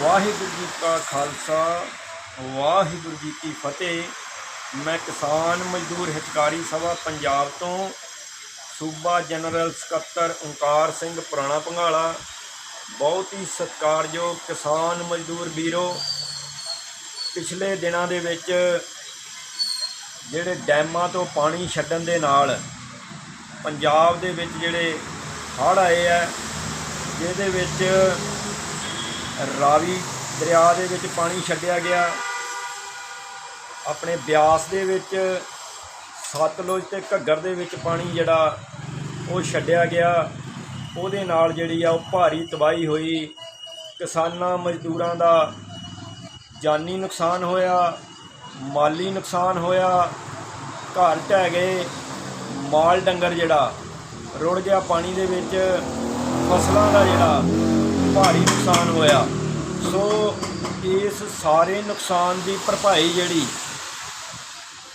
ਵਾਹਿਗੁਰੂ ਜੀ ਕਾ ਖਾਲਸਾ, ਵਾਹਿਗੁਰੂ ਜੀ ਕੀ ਫਤਿਹ। ਮੈਂ ਕਿਸਾਨ ਮਜ਼ਦੂਰ ਹਿਤਕਾਰੀ ਸਭਾ ਪੰਜਾਬ ਤੋਂ ਸੂਬਾ ਜਨਰਲ ਸਕੱਤਰ ਓਂਕਾਰ ਸਿੰਘ ਪੁਰਾਣਾ ਪੰਘਾਲਾ ਬਹੁਤ ਹੀ ਸਤਿਕਾਰਯੋਗ ਕਿਸਾਨ ਮਜ਼ਦੂਰ ਵੀਰੋ, ਪਿਛਲੇ ਦਿਨਾਂ ਦੇ ਵਿੱਚ ਜਿਹੜੇ ਡੈਮਾਂ ਤੋਂ ਪਾਣੀ ਛੱਡਣ ਦੇ ਨਾਲ ਪੰਜਾਬ ਦੇ ਵਿੱਚ ਜਿਹੜੇ ਹੜ੍ਹ ਆਏ ਆ, ਜਿਹਦੇ ਵਿੱਚ ਰਾਵੀ ਦਰਿਆ ਦੇ ਵਿੱਚ ਪਾਣੀ ਛੱਡਿਆ ਗਿਆ। ਆਪਣੇ ਬਿਆਸ ਦੇ ਵਿੱਚ ਸਤਲੁਜ ਤੇ ਘੱਗਰ ਦੇ ਵਿੱਚ ਪਾਣੀ ਜਿਹੜਾ ਉਹ ਛੱਡਿਆ ਗਿਆ। ਉਹਦੇ ਨਾਲ ਜਿਹੜੀ ਆ ਉਹ ਭਾਰੀ ਤਬਾਹੀ ਹੋਈ। ਕਿਸਾਨਾਂ, ਮਜ਼ਦੂਰਾਂ ਦਾ ਜਾਨੀ ਨੁਕਸਾਨ ਹੋਇਆ, ਮਾਲੀ ਨੁਕਸਾਨ ਹੋਇਆ। ਘਰ ਢਹਿ ਗਏ। ਮਾਲ ਡੰਗਰ ਜਿਹੜਾ ਰੁੜ ਗਿਆ ਪਾਣੀ ਦੇ ਵਿੱਚ। ਫਸਲਾਂ ਦਾ ਜਿਹੜਾ ਭਾਰੀ ਨੁਕਸਾਨ ਹੋਇਆ। ਸੋ ਇਸ ਸਾਰੇ ਨੁਕਸਾਨ ਦੀ ਭਰਪਾਈ ਜਿਹੜੀ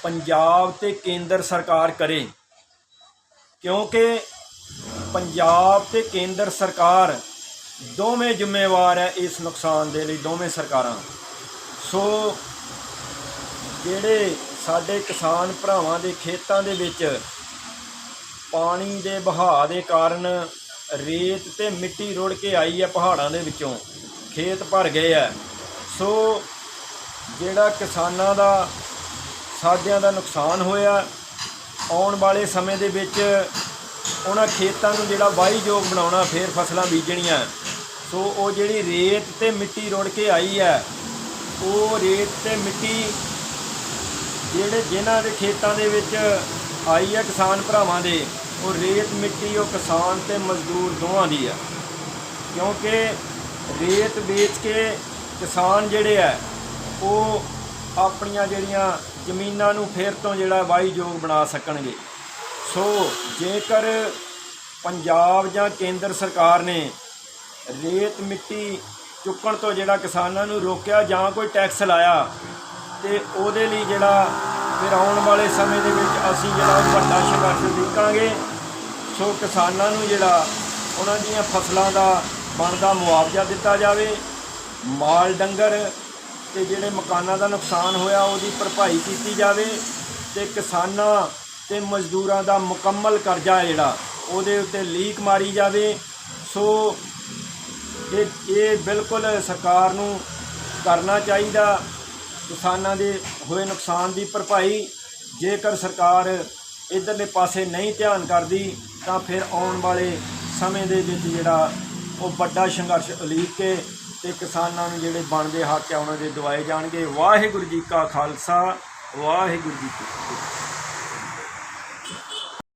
ਪੰਜਾਬ ਤੇ ਕੇਂਦਰ ਸਰਕਾਰ ਕਰੇ, ਕਿਉਂਕਿ ਪੰਜਾਬ ਤੇ ਕੇਂਦਰ ਸਰਕਾਰ ਦੋਵੇਂ ਜ਼ਿੰਮੇਵਾਰ ਹੈ ਇਸ ਨੁਕਸਾਨ ਦੇ ਲਈ, ਦੋਵੇਂ ਸਰਕਾਰਾਂ। ਸੋ ਜਿਹੜੇ ਸਾਡੇ ਕਿਸਾਨ ਭਰਾਵਾਂ ਦੇ ਖੇਤਾਂ ਦੇ ਵਿੱਚ ਪਾਣੀ ਦੇ ਵਹਾਅ ਦੇ ਕਾਰਨ ਰੇਤ ਤੇ ਮਿੱਟੀ ਰੁੜ ਕੇ ਆਈ ਹੈ ਪਹਾੜਾਂ ਦੇ ਵਿੱਚੋਂ। ਖੇਤ ਭਰ ਗਏ ਆ ਸੋ ਜਿਹੜਾ ਕਿਸਾਨਾਂ ਦਾ ਸਾਡਿਆਂ ਦਾ ਨੁਕਸਾਨ ਹੋਇਆ, ਆਉਣ ਵਾਲੇ ਸਮੇਂ ਦੇ ਵਿੱਚ ਉਹਨਾਂ ਖੇਤਾਂ ਨੂੰ ਜਿਹੜਾ ਵਾਹੀਯੋਗ ਬਣਾਉਣਾ, ਫੇਰ ਫਸਲਾਂ ਬੀਜਣੀਆਂ। ਸੋ ਉਹ ਜਿਹੜੀ ਰੇਤ ਤੇ ਮਿੱਟੀ ਰੁੜ ਕੇ ਆਈ ਹੈ, ਉਹ ਰੇਤ ਤੇ ਮਿੱਟੀ ਜਿਹੜੇ ਜਿਨ੍ਹਾਂ ਦੇ ਖੇਤਾਂ ਦੇ ਵਿੱਚ ਆਈ ਹੈ ਕਿਸਾਨ ਭਰਾਵਾਂ ਦੇ ਉਹ ਰੇਤ ਮਿੱਟੀ, ਉਹ ਕਿਸਾਨ ਤੇ ਮਜ਼ਦੂਰ ਦੋਵਾਂ ਦੀ ਹੈ ਕਿਉਂਕਿ ਰੇਤ ਵੇਚ ਕੇ ਕਿਸਾਨ ਜਿਹੜੇ ਆ, ਉਹ ਆਪਣੀਆਂ ਜਿਹੜੀਆਂ ਜ਼ਮੀਨਾਂ ਨੂੰ ਫੇਰ ਤੋਂ ਜਿਹੜਾ ਵਾਹੀਯੋਗ ਬਣਾ ਸਕਣਗੇ। ਸੋ ਜੇਕਰ ਪੰਜਾਬ ਜਾਂ ਕੇਂਦਰ ਸਰਕਾਰ ਨੇ ਰੇਤ ਮਿੱਟੀ ਚੁੱਕਣ ਤੋਂ ਜਿਹੜਾ ਕਿਸਾਨਾਂ ਨੂੰ ਰੋਕਿਆ ਜਾਂ ਕੋਈ ਟੈਕਸ ਲਾਇਆ, ਤੇ ਉਹਦੇ ਲਈ ਜਿਹੜਾ ਫਿਰ ਆਉਣ ਵਾਲੇ ਸਮੇਂ ਦੇ ਵਿੱਚ ਅਸੀਂ ਜਿਹੜਾ ਵੱਡਾ ਸੰਘਰਸ਼ ਦੇਖਾਂਗੇ ਸੋ ਕਿਸਾਨਾਂ ਨੂੰ ਜਿਹੜਾ ਉਹਨਾਂ ਦੀਆਂ ਫਸਲਾਂ ਦਾ ਬਣਦਾ ਮੁਆਵਜ਼ਾ ਦਿੱਤਾ ਜਾਵੇ, ਮਾਲ ਡੰਗਰ ਤੇ ਜਿਹੜੇ ਮਕਾਨਾਂ ਦਾ ਨੁਕਸਾਨ ਹੋਇਆ ਉਹਦੀ ਭਰਪਾਈ ਕੀਤੀ ਜਾਵੇ ਤੇ ਕਿਸਾਨਾਂ ਤੇ ਮਜ਼ਦੂਰਾਂ ਦਾ ਮੁਕੰਮਲ ਕਰਜ਼ਾ ਜਿਹੜਾ ਉਹਦੇ ਉੱਤੇ ਲੀਕ ਮਾਰੀ ਜਾਵੇ। ਸੋ ਇਹ ਇਹ ਬਿਲਕੁਲ ਸਰਕਾਰ ਨੂੰ ਕਰਨਾ ਚਾਹੀਦਾ ਕਿਸਾਨਾਂ ਦੇ ਹੋਏ ਨੁਕਸਾਨ ਦੀ ਭਰਪਾਈ। ਜੇਕਰ ਸਰਕਾਰ ਇਧਰਲੇ ਪਾਸੇ ਨਹੀਂ ਧਿਆਨ ਕਰਦੀ, ਤਾਂ ਫਿਰ ਆਉਣ ਵਾਲੇ ਸਮੇਂ ਦੇ ਵਿੱਚ ਜਿਹੜਾ ਉਹ ਵੱਡਾ ਸੰਘਰਸ਼ ਉਲੀਕ ਕੇ ਤੇ ਕਿਸਾਨਾਂ ਨੂੰ ਜਿਹੜੇ ਬਣਦੇ ਹੱਕ ਆ, ਉਹਨਾਂ ਦੇ ਦਿਵਾਏ ਜਾਣਗੇ। ਵਾਹਿਗੁਰੂ ਜੀ ਕਾ ਖਾਲਸਾ, ਵਾਹਿਗੁਰੂ ਜੀ ਕੀ ਫਤਿਹ।